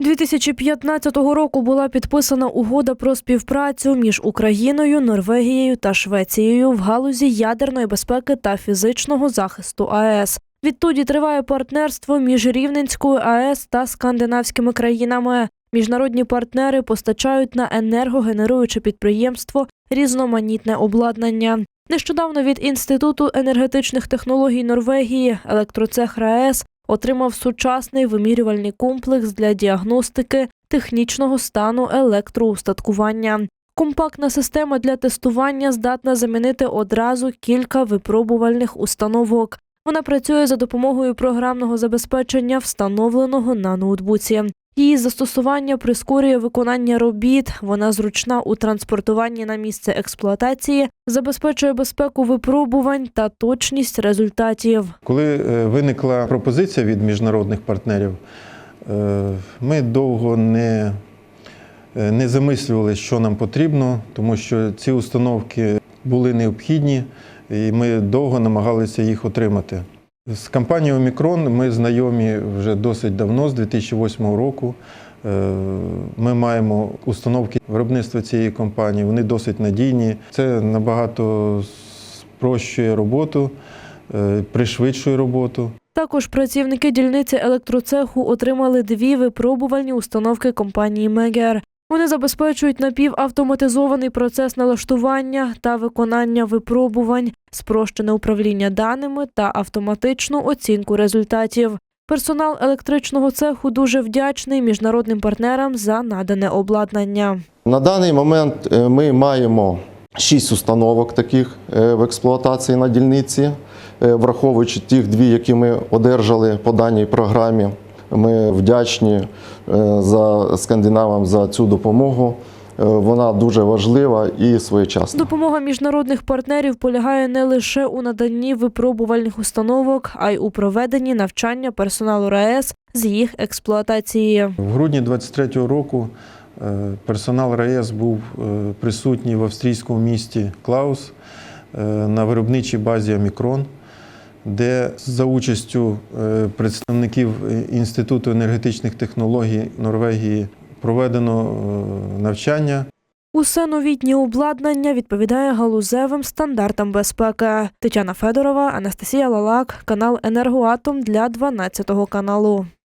2015 року була підписана угода про співпрацю між Україною, Норвегією та Швецією в галузі ядерної безпеки та фізичного захисту АЕС. Відтоді триває партнерство між Рівненською АЕС та скандинавськими країнами. Міжнародні партнери постачають на енергогенеруюче підприємство різноманітне обладнання. Нещодавно від Інституту енергетичних технологій Норвегії електроцех РаЕС отримав сучасний вимірювальний комплекс для діагностики технічного стану електроустаткування. Компактна система для тестування здатна замінити одразу кілька випробувальних установок. Вона працює за допомогою програмного забезпечення, встановленого на ноутбуці. Її застосування прискорює виконання робіт. Вона зручна у транспортуванні на місце експлуатації, забезпечує безпеку випробувань та точність результатів. Коли е, виникла пропозиція від міжнародних партнерів, е, ми довго не, е, не замислювали, що нам потрібно, тому що ці установки були необхідні, і ми довго намагалися їх отримати. З компанією Мікрон ми знайомі вже досить давно, з 2008 року. Е, Ми маємо установки виробництва цієї компанії, вони досить надійні. Це набагато спрощує роботу, е, пришвидшує роботу. Також працівники дільниці електроцеху отримали дві випробувальні установки компанії Мегер. Вони забезпечують напівавтоматизований процес налаштування та виконання випробувань, спрощене управління даними та автоматичну оцінку результатів. Персонал електричного цеху дуже вдячний міжнародним партнерам за надане обладнання. На даний момент е, ми маємо шість установок таких е, в експлуатації на дільниці, е, враховуючи тих дві, які ми одержали по даній програмі. Ми вдячні е, за скандинавам за цю допомогу. Е, Вона дуже важлива і своєчасна. Допомога міжнародних партнерів полягає не лише у наданні випробувальних установок, а й у проведенні навчання персоналу РаЕС з їх експлуатації. В грудні 23-го року е, персонал РаЕС був присутній в австрійському місті Клаус на виробничій базі Омікрон, де за участю е, представників Інституту енергетичних технологій Норвегії проведено е, навчання. Усе новітнє обладнання відповідає галузевим стандартам безпеки. Тетяна Федорова, Анастасія Лалак, канал Енергоатом для 12 каналу.